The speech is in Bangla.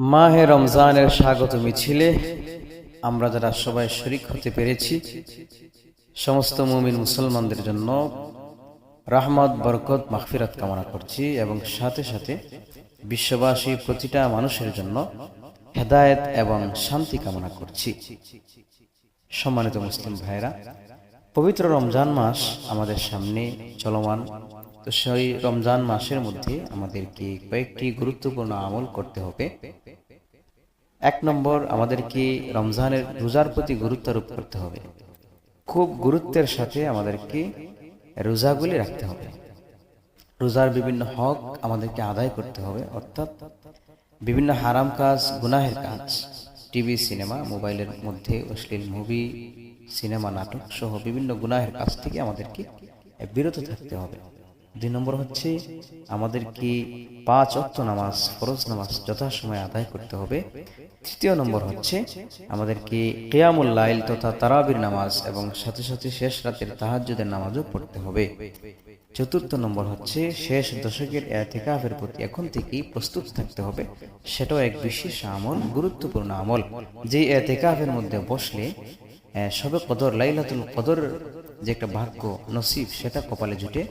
মাহে রমজানের স্বাগত মিছিলে আমরা যারা সবাই শরিক হতে পেরেছি, সমস্ত মুমিন মুসলমানদের জন্য রাহমত, বরকত, মাগফিরাত কামনা করছি এবং সাথে সাথে বিশ্ববাসী প্রতিটা মানুষের জন্য হেদায়েত এবং শান্তি কামনা করছি। সম্মানিত মুসলিম ভাইরা পবিত্র রমজান মাস আমাদের সামনে চলমান। তো সেই রমজান মাসের মধ্যে আমাদেরকে কয়েকটি গুরুত্বপূর্ণ আমল করতে হবে। এক নম্বর, আমাদেরকে রমজানের রোজার প্রতি গুরুত্ব আরোপ করতে হবে। খুব গুরুত্বের সাথে আমাদেরকে রোজাগুলি রাখতে হবে। রোজার বিভিন্ন হক আমাদেরকে আদায় করতে হবে, অর্থাৎ বিভিন্ন হারাম কাজ, গুনাহের কাজ, টিভি, সিনেমা, মোবাইলের মধ্যে অশ্লীল মুভি, সিনেমা, নাটক সহ বিভিন্ন গুনাহের কাজ থেকে আমাদেরকে বিরত থাকতে হবে। দুই নম্বর হচ্ছে আমাদেরকে পাঁচ অক্ত নামাজ, ফরজ নামাজ যথাসময়ে আদায় করতে হবে। তৃতীয় নম্বর হচ্ছে আমাদেরকে কেয়ামুল লাইল তথা তারাবির নামাজ এবং সাথে সাথে শেষ রাতের তাহাজ্জুদের নামাজও পড়তে হবে। চতুর্থ নম্বর হচ্ছে শেষ দশকের এতেকাফের প্রতি এখন থেকেই প্রস্তুত থাকতে হবে। সেটাও এক বিশেষ আমল, গুরুত্বপূর্ণ আমল। যে এতেকাফের মধ্যে বসলে সবে কদর, লাইলাতুল কদর যে একটা ভাগ্য, নসিব, সেটা কপালে জুটে